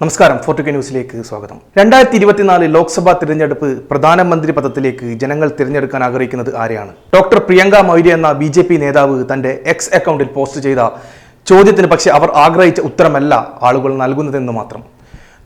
നമസ്കാരം ഫോർട്ടുക ന്യൂസിലേക്ക് സ്വാഗതം. രണ്ടായിരത്തി ഇരുപത്തിനാല് ലോക്സഭാ തിരഞ്ഞെടുപ്പ് പ്രധാനമന്ത്രി പദത്തിലേക്ക് ജനങ്ങൾ തിരഞ്ഞെടുക്കാൻ ആഗ്രഹിക്കുന്നത് ആരെയാണ്? ഡോക്ടർ പ്രിയങ്ക മൗര്യ എന്ന ബി ജെ പി നേതാവ് തന്റെ എക്സ് അക്കൗണ്ടിൽ പോസ്റ്റ് ചെയ്ത ചോദ്യത്തിന് പക്ഷേ അവർ ആഗ്രഹിച്ച ഉത്തരമല്ല ആളുകൾ നൽകുന്നതെന്ന് മാത്രം.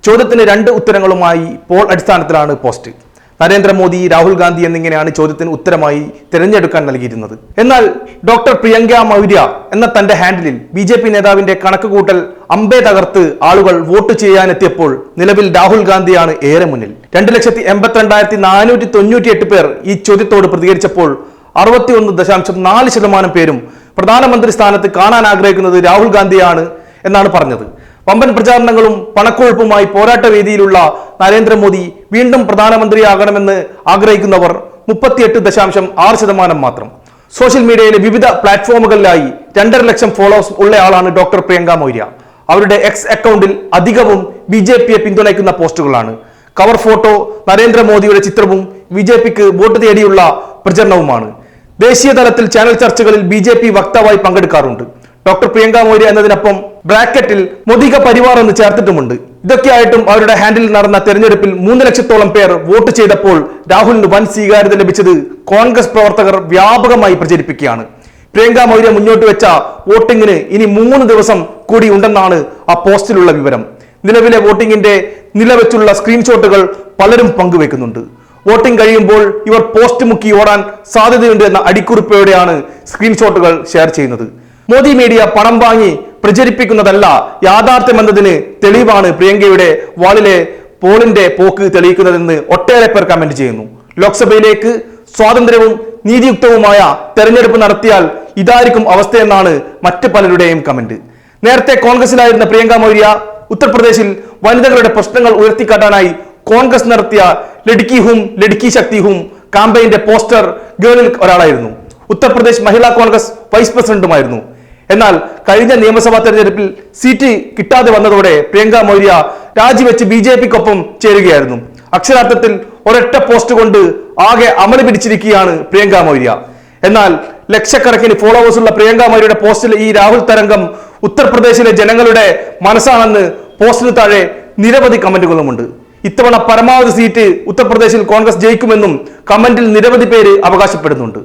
ചോദ്യത്തിന് രണ്ട് ഉത്തരങ്ങളുമായി പോൾ അടിസ്ഥാനത്തിലാണ് പോസ്റ്റ്. നരേന്ദ്രമോദി രാഹുൽ ഗാന്ധി എന്നിങ്ങനെയാണ് ചോദ്യത്തിന് ഉത്തരമായി തിരഞ്ഞെടുക്കാൻ നൽകിയിരുന്നത്. എന്നാൽ ഡോക്ടർ പ്രിയങ്ക മൗര്യ എന്ന തന്റെ ഹാൻഡിലിൽ ബി ജെ പി നേതാവിന്റെ കണക്കുകൂട്ടൽ അമ്പേ തകർത്ത് ആളുകൾ വോട്ട് ചെയ്യാനെത്തിയപ്പോൾ നിലവിൽ രാഹുൽ ഗാന്ധിയാണ് ഏറെ മുന്നിൽ. രണ്ട് ലക്ഷത്തി എൺപത്തിരണ്ടായിരത്തി നാനൂറ്റി തൊണ്ണൂറ്റി എട്ട് പേർ ഈ ചോദ്യത്തോട് പ്രതികരിച്ചപ്പോൾ അറുപത്തി ഒന്ന് ദശാംശം നാല് ശതമാനം പേരും പ്രധാനമന്ത്രി സ്ഥാനത്ത് കാണാൻ ആഗ്രഹിക്കുന്നത് രാഹുൽ ഗാന്ധിയാണ് എന്നാണ് പറഞ്ഞത്. വമ്പൻ പ്രചാരണങ്ങളും പണക്കൊഴുപ്പുമായി പോരാട്ട വേദിയിലുള്ള നരേന്ദ്രമോദി വീണ്ടും പ്രധാനമന്ത്രിയാകണമെന്ന് ആഗ്രഹിക്കുന്നവർ മുപ്പത്തിയെട്ട് ദശാംശം ആറ് ശതമാനം മാത്രം. സോഷ്യൽ മീഡിയയിലെ വിവിധ പ്ലാറ്റ്ഫോമുകളിലായി രണ്ടര ലക്ഷം ഫോളോവേഴ്സ് ഉള്ളയാളാണ് ഡോക്ടർ പ്രിയങ്ക മൗര്യ അവരുടെ എക്സ് അക്കൗണ്ടിൽ അധികവും ബി ജെ പിയെ പിന്തുണയ്ക്കുന്ന പോസ്റ്റുകളാണ്. കവർ ഫോട്ടോ നരേന്ദ്രമോദിയുടെ ചിത്രവും ബി ജെ പിക്ക് വോട്ട് തേടിയുള്ള പ്രചരണവുമാണ്. ദേശീയ തലത്തിൽ ചാനൽ ചർച്ചകളിൽ ബി ജെ പി വക്താവായി പങ്കെടുക്കാറുണ്ട്. ഡോക്ടർ പ്രിയങ്ക മൗര്യ എന്നതിനൊപ്പം ബ്രാക്കറ്റിൽ മോദിക പരിവാർ എന്ന് ചേർത്തിട്ടുമുണ്ട്. ഇതൊക്കെയായിട്ടും അവരുടെ ഹാൻഡിൽ നടന്ന തെരഞ്ഞെടുപ്പിൽ മൂന്ന് ലക്ഷത്തോളം പേർ വോട്ട് ചെയ്തപ്പോൾ രാഹുലിന് വൻ സ്വീകാര്യത ലഭിച്ചത് കോൺഗ്രസ് പ്രവർത്തകർ വ്യാപകമായി പ്രചരിപ്പിക്കുകയാണ്. പ്രിയങ്ക മൗര്യ മുന്നോട്ട് വെച്ച വോട്ടിങ്ങിന് ഇനി മൂന്ന് ദിവസം കൂടി ഉണ്ടെന്നാണ് ആ പോസ്റ്റിലുള്ള വിവരം. നിലവിലെ വോട്ടിങ്ങിന്റെ നിലവെച്ചുള്ള സ്ക്രീൻഷോട്ടുകൾ പലരും പങ്കുവെക്കുന്നുണ്ട്. വോട്ടിംഗ് കഴിയുമ്പോൾ ഇവർ പോസ്റ്റ് മുക്കി ഓടാൻ സാധ്യതയുണ്ട് എന്ന അടിക്കുറിപ്പോടെയാണ് സ്ക്രീൻഷോട്ടുകൾ ഷെയർ ചെയ്യുന്നത്. മോദി മീഡിയ പണം വാങ്ങി പ്രചരിപ്പിക്കുന്നതല്ല. യാഥാർത്ഥ്യമെന്നതിന് തെളിവാണ് പ്രിയങ്കയുടെ വാളിലെ പോളിന്റെ പോക്ക് തെളിയിക്കുന്നതെന്ന് ഒട്ടേറെ പേർ കമന്റ് ചെയ്യുന്നു. ലോക്സഭയിലേക്ക് സ്വാതന്ത്ര്യവും നീതിയുക്തവുമായ തെരഞ്ഞെടുപ്പ് നടത്തിയാൽ ഇതായിരിക്കും അവസ്ഥയെന്നാണ് മറ്റു പലരുടെയും കമന്റ് നേരത്തെ കോൺഗ്രസിലായിരുന്ന പ്രിയങ്ക മൗര്യ ഉത്തർപ്രദേശിൽ വനിതകളുടെ പ്രശ്നങ്ങൾ ഉയർത്തിക്കാട്ടാനായി കോൺഗ്രസ് നടത്തിയ ലഡ്കി ഹും ലഡ്കി ശക്തി ഹും കാമ്പയിന്റെ പോസ്റ്റർ ഗേളിൽ ഒരാളായിരുന്നു. ഉത്തർപ്രദേശ് മഹിളാ കോൺഗ്രസ് വൈസ് പ്രസിഡന്റുമായിരുന്നു. എന്നാൽ കഴിഞ്ഞ നിയമസഭാ തെരഞ്ഞെടുപ്പിൽ സീറ്റ് കിട്ടാതെ വന്നതോടെ പ്രിയങ്ക മൗര്യ രാജിവെച്ച് ബി ജെ പിക്കൊപ്പം ചേരുകയായിരുന്നു. അക്ഷരാർത്ഥത്തിൽ ഒരൊറ്റ പോസ്റ്റ് കൊണ്ട് ആകെ അമളി പിടിച്ചിരിക്കുകയാണ് പ്രിയങ്ക മൗര്യ എന്നാൽ ലക്ഷക്കണക്കിന് ഫോളോവേഴ്സ് ഉള്ള പ്രിയങ്ക മൗര്യയുടെ പോസ്റ്റിൽ ഈ രാഹുൽ തരംഗം ഉത്തർപ്രദേശിലെ ജനങ്ങളുടെ മനസ്സാണെന്ന് പോസ്റ്റിന് താഴെ നിരവധി കമന്റുകളുമുണ്ട്. ഇത്തവണ പരമാവധി സീറ്റ് ഉത്തർപ്രദേശിൽ കോൺഗ്രസ് ജയിക്കുമെന്നും കമന്റിൽ നിരവധി പേര് അവകാശപ്പെടുന്നുണ്ട്.